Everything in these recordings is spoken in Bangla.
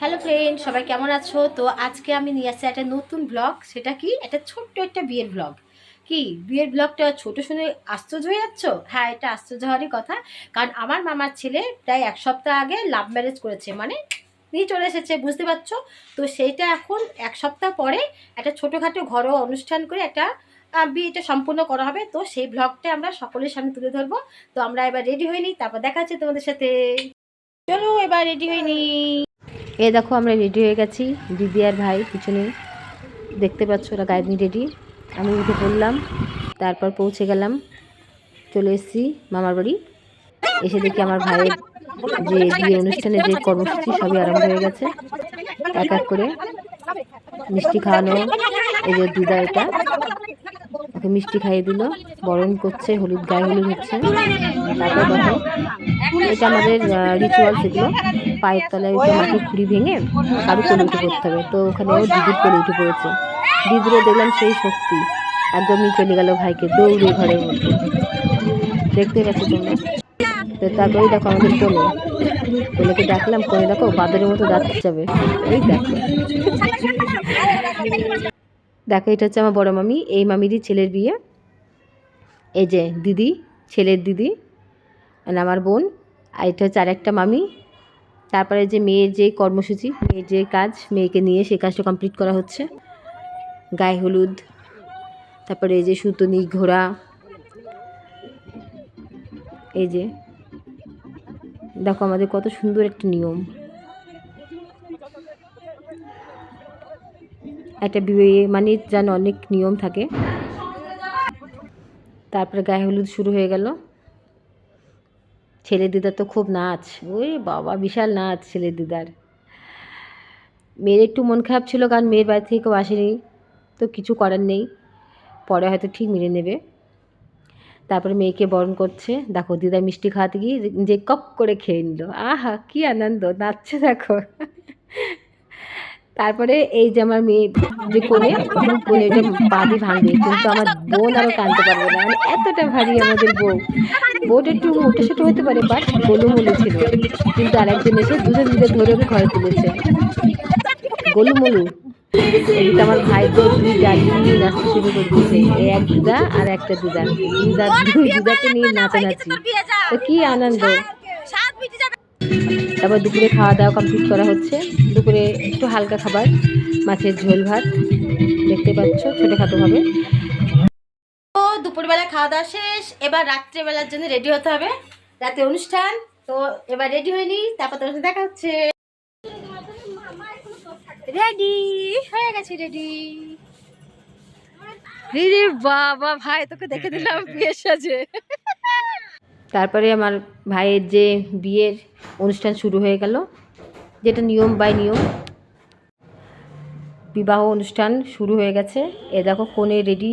হ্যালো ফ্রেন্ড সবাই কেমন আছো? তো আজকে আমি নিয়ে আসছি একটা নতুন ব্লগ সেটা কি? একটা ছোট্ট একটা বিয়ের ব্লগ কি? বিয়ের ব্লগটা ছোট শুনে আশ্চর্য হয়ে যাচ্ছ? হ্যাঁ এটা আশ্চর্য হওয়ারই কথা। কারণ আমার মামার ছেলে প্রায় এক সপ্তাহ আগে লাভ ম্যারেজ করেছে মানে নিয়ে চলে এসেছে, বুঝতে পারছ? তো সেইটা এখন এক সপ্তাহ পরে একটা ছোটোখাটো ঘরোয়া অনুষ্ঠান করে একটা বিয়েটা সম্পূর্ণ করা হবে। তো সেই ব্লগটা আমরা সকলের সামনে তুলে ধরবো। তো আমরা এবার রেডি হয়ে নিই, তারপর দেখা তোমাদের সাথে। চলো, এবার রেডি হয়ে নিই। এ দেখো, আমরা রেডি হয়ে গেছি। দিদি আর ভাই পিছনে দেখতে পাচ্ছ ওরা গায়েবনি রেডি আমি উঠে পড়লাম, তারপর পৌঁছে গেলাম। চলে এসেছি মামার বাড়ি। এসে দেখি আমার ভাইয়ের যে বিয়ে অনুষ্ঠানে যে কর্মসূচি সবই আরম্ভ হয়ে গেছে। এক এক করে মিষ্টি খাওয়ানো, এই যে দিদা এটা। ওকে মিষ্টি খাইয়ে দিল। বরণ করছে, হলুদ, গায়ে হলুদ হচ্ছে। তারপর এটা আমাদের রিচুয়ালস এগুলো। পায়ের তলায় মাটির খুঁড়ি ভেঙে কারু কোলে উঠে পড়তে হবে। তো ওখানে ও দিদির কোলে উঠে পড়েছে। দিদিরও দেখলাম সেই শক্তি। একদমই চলে গেল ভাইকে দৌড়ে ঘরের মধ্যে। দেখতে গেছো তোমরা? তো তারপরেই দেখো আমাদের কোলে। কোলেকে ডাকলাম, কোলে দেখো বাদরের মতো দাঁত যাবে। এই দেখো। দেখো, এটা হচ্ছে আমার বড় মামি, এই মামিরই ছেলের বিয়ে। এই যে দিদি, ছেলের দিদি আমার বোন, আর এটা হচ্ছে আরেকটা মামি। তারপরে যে মেয়ের যে কর্মসূচি, মেয়ের যে কাজ, মেয়েকে নিয়ে সেই কাজটা কমপ্লিট করা হচ্ছে। গায়ে হলুদ, তারপরে এই যে সুতনি ঘোড়া এই যে, দেখো আমাদের কত সুন্দর একটা নিয়ম। একটা বিয়ে মানে যেন অনেক নিয়ম থাকে। তারপরে গায়ে হলুদ শুরু হয়ে গেল। ছেলে দিদার তো খুব নাচ। ওই বাবা, বিশাল নাচ ছেলে দিদার। মেয়ের একটু মন খারাপ ছিল, কারণ মেয়ের বাড়ি থেকে কেউ আসেনি, তো কিছু করার নেই। পরে হয়তো ঠিক মেনে নেবে। তারপরে মেয়েকে বরণ করছে। দেখো, দিদা মিষ্টি খাওয়াতে গিয়ে যে কপ করে খেয়ে নিল। আহা, কি আনন্দ, নাচছে দেখো। তারপরে এই যে আমার মেয়ে যে কোণে কোণে ওটা বাদি ভাঙবে কিন্তু আমার বোন আরও কানতে পারবে না। মানে এতটা ভারী আমাদের বউ। বউটা একটু মোটে ছোটো হতে পারে বাট গোলুমলু ছিল। কিন্তু আরেকজন এসে দুজন মিলে ধরে ঘরে তুলেছে। গোলুমলু। এদিকে আমার ভাই তো দুই ডালি নিয়ে নাচতে শুরু করে দিয়েছে এক দিদা আর একটা দিদা দিদা দুই দিদাকে নিয়ে নাচানাচি। তো কি আনন্দ। তারপর দুপুরে খাওয়া দাওয়া কমপ্লিট করা হচ্ছে। দুপুরে একটু হালকা খাবার মাছের ঝোল ভাত। দেখতে পাচ্ছ ছোটোখাটোভাবে তো দুপুরবেলা খাওয়া দাওয়া শেষ এবার রাত্রেবেলার জন্য রেডি হতে হবে। রাতে অনুষ্ঠান তো এবার রেডি হয়ে নিই তারপর তোমার সাথে দেখা হচ্ছে। রেডি হয়ে গেছে রেডি রে বাবা ভাই তোকে দেখে দিলাম বিয়ের সাজে। তারপরে আমার ভাইয়ের যে বিয়ের অনুষ্ঠান শুরু হয়ে গেল যেটা নিয়ম বাই নিয়ম। বিবাহ অনুষ্ঠান শুরু হয়ে গেছে। এ দেখো কোণে রেডি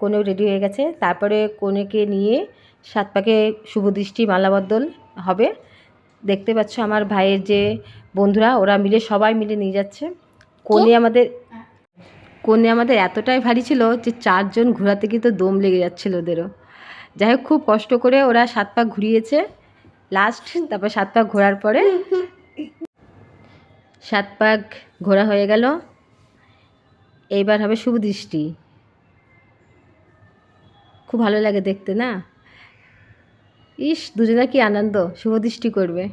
কোণেও রেডি হয়ে গেছে। তারপরে কোণেকে নিয়ে সাত পাকে শুভ দৃষ্টি মালাবদল হবে। দেখতে পাচ্ছ আমার ভাইয়ের যে বন্ধুরা ওরা মিলে সবাই মিলে নিয়ে যাচ্ছে। কোণে আমাদের কোণে আমাদের এতটাই ভারী ছিল যে চারজন ঘোরাতে কিন্তু দম লেগে যাচ্ছিল ওদেরও। যাই হোক খুব কষ্ট করে ওরা সাত পাক ঘুরিয়েছে লাস্ট তারপর সাত পাক ঘোরার পরে সাত পাক ঘোরা হয়ে গেল। এইবার হবে শুভ দৃষ্টি। খুব ভালো লাগে দেখতে, না? ইস দুজনে কি আনন্দ, শুভ দৃষ্টি করবে।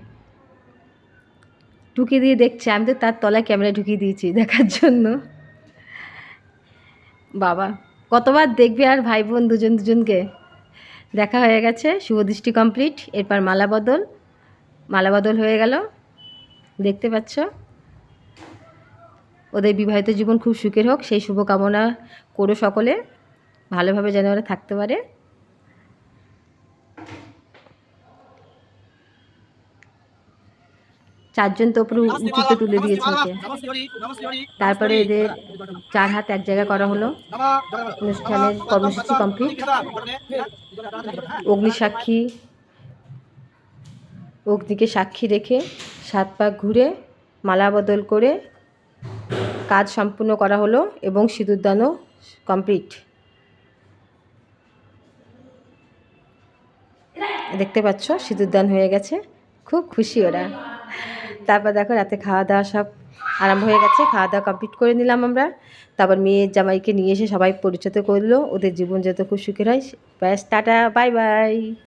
ঢুকিয়ে দিয়ে দেখছে, আমি তো তার তলায় ক্যামেরা ঢুকিয়ে দিয়েছি দেখার জন্য। বাবা, কতবার দেখবে আর ভাই বোন দুজন দুজনকে? দেখা হয়ে গেছে শুভদৃষ্টি কমপ্লিট এরপর মালা বদল। মালা বদল হয়ে গেল, দেখতে পাচ্ছ? ওদের বিবাহিত জীবন খুব সুখের হোক, সেই শুভকামনা করো সকলে, ভালোভাবে যেন ওরা থাকতে পারে। চারজন তো উপরে উঁচুতে তুলে দিয়েছে ওকে। তারপরে এদের চার হাত এক জায়গায় করা হলো। অনুষ্ঠানের কর্মসূচি কমপ্লিট। অগ্নিসাক্ষী অগ্নিকে সাক্ষী রেখে সাত পাক ঘুরে মালা বদল করে কাজ সম্পূর্ণ করা হলো এবং সিঁদুরদানও কমপ্লিট। দেখতে পাচ্ছ সিঁদুরদান হয়ে গেছে। খুব খুশি ওরা। তারপর দেখো রাতে খাওয়া দাওয়া সব আরম্ভ হয়ে গেছে, খাওয়া দাওয়া কমপ্লিট করে নিলাম আমরা। তারপর মেয়ের জামাইকে নিয়ে এসে সবাই পরিচিত করল, ওদের জীবন যত খুব সুখের হয়, ব্যাস, টাটা বাই বাই